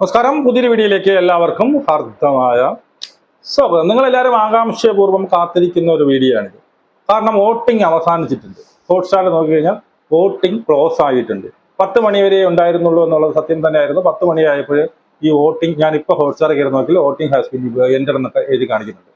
നമസ്കാരം. പുതിയൊരു വീഡിയോയിലേക്ക് എല്ലാവർക്കും ഹർദ്ദമായ സ്വാഗതം. നിങ്ങൾ എല്ലാവരും ആകാംക്ഷപൂർവം കാത്തിരിക്കുന്ന ഒരു വീഡിയോ ആണിത് കാരണം വോട്ടിംഗ് അവസാനിച്ചിട്ടുണ്ട്. ഹോട്ട്സ്റ്റാറിൽ നോക്കിക്കഴിഞ്ഞാൽ വോട്ടിംഗ് ക്ലോസ് ആയിട്ടുണ്ട്. പത്ത് മണി വരെ ഉണ്ടായിരുന്നുള്ളൂ എന്നുള്ളത് സത്യം തന്നെയായിരുന്നു. പത്ത് മണിയായപ്പോൾ ഈ വോട്ടിംഗ് ഞാൻ ഇപ്പോൾ ഹോട്ട്സ്റ്റാർ കയറി നോക്കിയാൽ വോട്ടിംഗ് ഹാസ് ബിൻ എന്റർ എന്നൊക്കെ എഴുതി കാണിക്കുന്നുണ്ട്.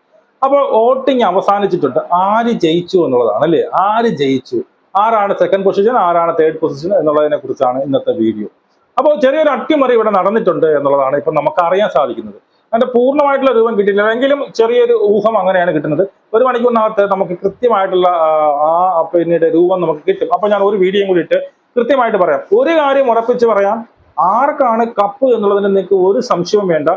അപ്പോൾ വോട്ടിംഗ് അവസാനിച്ചിട്ടുണ്ട്. ആര് ജയിച്ചു എന്നുള്ളതാണ് അല്ലേ? ആര് ജയിച്ചു? ആരാണ് സെക്കൻഡ് പൊസിഷൻ ആരാണ് തേർഡ് പൊസിഷൻ എന്നുള്ളതിനെ കുറിച്ചാണ് ഇന്നത്തെ വീഡിയോ. അപ്പോൾ ചെറിയൊരു അട്ടിമറി ഇവിടെ നടന്നിട്ടുണ്ട് എന്നുള്ളതാണ് ഇപ്പം നമുക്ക് അറിയാൻ സാധിക്കുന്നത്. അതിന്റെ പൂർണമായിട്ടുള്ള രൂപം കിട്ടിയില്ല എങ്കിലും ചെറിയൊരു ഊഹം അങ്ങനെയാണ് കിട്ടുന്നത്. ഒരു മണിക്കൂറിനകത്ത് നമുക്ക് കൃത്യമായിട്ടുള്ള ആ, ആ പിന്നീട് രൂപം നമുക്ക് കിട്ടും. അപ്പോൾ ഞാൻ ഒരു വീഡിയോയും കൂടി ഇട്ട് കൃത്യമായിട്ട് പറയാം. ഒരു കാര്യം ഉറപ്പിച്ച് പറയാം. ആർക്കാണ് കപ്പ് എന്നുള്ളതിന് നിങ്ങൾക്ക് ഒരു സംശയവും വേണ്ട.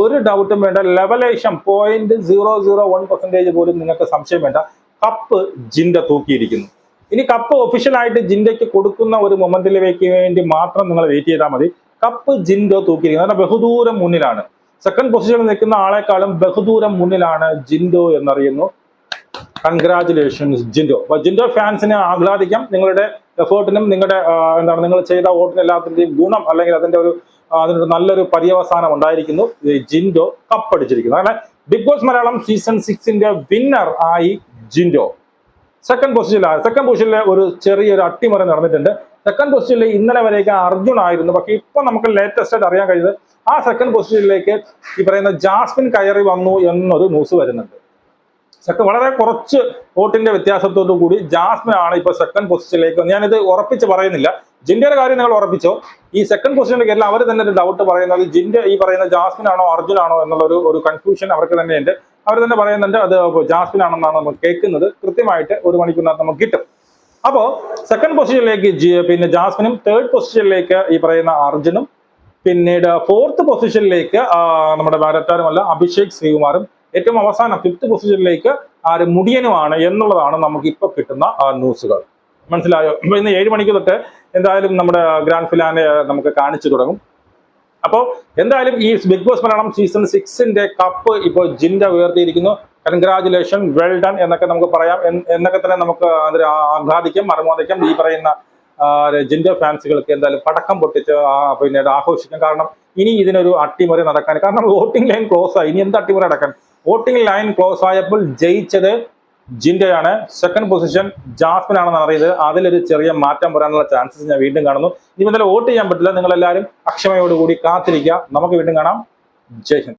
ഒരു ഡൗട്ടും വേണ്ട. ലെവലേഷൻ point zero zero one percentage പോലും നിങ്ങൾക്ക് സംശയം വേണ്ട. കപ്പ് ജിന്റെ തൂക്കിയിരിക്കുന്നു. ഇനി കപ്പ് ഒഫീഷ്യലായിട്ട് ജിൻഡയ്ക്ക് കൊടുക്കുന്ന ഒരു മൊമെന്റിലേക്ക് വേണ്ടി മാത്രം നിങ്ങൾ വെയിറ്റ് ചെയ്താൽ മതി. കപ്പ് ജിൻഡോ തൂക്കിയിരിക്കുന്നത് കാരണം ബഹുദൂരം മുന്നിലാണ്. സെക്കൻഡ് പൊസിഷനിൽ നിൽക്കുന്ന ആളെക്കാളും ബഹുദൂരം മുന്നിലാണ് ജിൻഡോ എന്നറിയുന്നു. കൺഗ്രാചുലേഷൻസ് ജിൻഡോ. അപ്പൊ ജിൻഡോ ഫാൻസിനെ ആഹ്ലാദിക്കാം. നിങ്ങളുടെ എഫേർട്ടിനും നിങ്ങളുടെ എന്താണ് നിങ്ങൾ ചെയ്ത വോട്ടിന് എല്ലാത്തിന്റെയും ഗുണം അല്ലെങ്കിൽ അതിന്റെ ഒരു അതിനൊരു നല്ലൊരു പര്യവസാനം ഉണ്ടായിരിക്കുന്നു. ജിൻഡോ കപ്പടിച്ചിരിക്കുന്നു. അങ്ങനെ ബിഗ് ബോസ് മലയാളം സീസൺ സിക്സിന്റെ വിന്നർ ആയി ജിൻഡോ. സെക്കൻഡ് പൊസിഷനിലാണ് സെക്കൻഡ് പൊസിഷനിലെ ഒരു ചെറിയൊരു അട്ടിമറി നടന്നിട്ടുണ്ട്. സെക്കൻഡ് പൊസിഷനിൽ ഇന്നലെ വരെയൊക്കെ അർജുൻ ആയിരുന്നു. പക്ഷേ ഇപ്പൊ നമുക്ക് ലേറ്റസ്റ്റ് ആയിട്ട് അറിയാൻ കഴിയുന്നത് ആ സെക്കൻഡ് പൊസിഷനിലേക്ക് ഈ പറയുന്ന ജാസ്മിൻ കയറി വന്നു എന്നൊരു ന്യൂസ് വരുന്നുണ്ട്. സെക്കൻഡ് വളരെ കുറച്ച് വോട്ടിന്റെ വ്യത്യാസത്തോടു കൂടി ജാസ്മിൻ ആണ് ഇപ്പൊ സെക്കൻഡ് പൊസിഷനിലേക്ക് ഞാനിത് ഉറപ്പിച്ച് പറയുന്നില്ല. ജിൻഡയുടെ കാര്യം നിങ്ങൾ ഉറപ്പിച്ചോ? ഈ സെക്കൻഡ് പൊസിഷനിലേക്ക് എല്ലാം അവർ തന്നെ ഒരു ഡൗട്ട് പറയുന്നത് ജിൻഡ ഈ പറയുന്ന ജാസ്മിൻ ആണോ അർജുൻ ആണോ എന്നുള്ള ഒരു കൺഫ്യൂഷൻ അവർക്ക് തന്നെയുണ്ട്. അവർ തന്നെ പറയുന്നുണ്ട് അത് ജാസ്മിൻ ആണെന്നാണ് നമ്മൾ കേൾക്കുന്നത്. കൃത്യമായിട്ട് ഒരു മണിക്കൂറിനകത്ത് നമുക്ക് കിട്ടും. അപ്പോൾ സെക്കൻഡ് പൊസിഷനിലേക്ക് പിന്നെ ജാസ്മിനും തേർഡ് പൊസിഷനിലേക്ക് ഈ പറയുന്ന അർജുനും പിന്നീട് ഫോർത്ത് പൊസിഷനിലേക്ക് നമ്മുടെ അല്ല അഭിഷേക് ശ്രീകുമാറും ഏറ്റവും അവസാനം ഫിഫ്ത്ത് പൊസിഷനിലേക്ക് ആര് മുടിയനുമാണ് എന്നുള്ളതാണ് നമുക്ക് ഇപ്പൊ കിട്ടുന്ന ന്യൂസുകൾ മനസ്സിലായോ? ഇന്ന് ഏഴ് മണിക്ക് തൊട്ട് എന്തായാലും നമ്മുടെ ഗ്രാൻഡ് ഫിലാനെ നമുക്ക് കാണിച്ചു തുടങ്ങും. അപ്പോൾ എന്തായാലും ഈ ബിഗ് ബോസ് മലയാളം സീസൺ സിക്സിന്റെ കപ്പ് ഇപ്പോൾ ജിൻഡ ഉയർത്തിയിരിക്കുന്നു. കൺഗ്രാചുലേഷൻ വെൽ ഡൺ എന്നൊക്കെ നമുക്ക് പറയാം. എന്നൊക്കെ തന്നെ നമുക്ക് അതിൽ ആഹ്ലാദിക്കാം മറുമോദിക്കാം ഈ പറയുന്ന ജിൻഡ ഫാൻസുകൾക്ക് എന്തായാലും പടക്കം പൊട്ടിച്ച് പിന്നെ പിന്നീട് ആഘോഷിക്കാം. കാരണം ഇനി ഇതിനൊരു അട്ടിമറി നടക്കാൻ കാരണം വോട്ടിംഗ് ലൈൻ ക്ലോസ് ആയി. ഇനി എന്ത് അട്ടിമറി നടക്കാൻ? വോട്ടിംഗ് ലൈൻ ക്ലോസ് ആയപ്പോൾ ജയിച്ചത് ജിൻഡയാണ് സെക്കൻഡ് പൊസിഷൻ ജാസ്മിൻ ആണെന്ന് അറിയത് അതിലൊരു ചെറിയ മാറ്റം വരാനുള്ള ചാൻസസ് ഞാൻ വീണ്ടും കാണുന്നു. ഇനി ഇന്നലെ വോട്ട് ചെയ്യാൻ പറ്റില്ല. നിങ്ങളെല്ലാവരും അക്ഷമയോടുകൂടി കാത്തിരിക്കുക. നമുക്ക് വീണ്ടും കാണാം. ജയ് ഹിന്ദ്.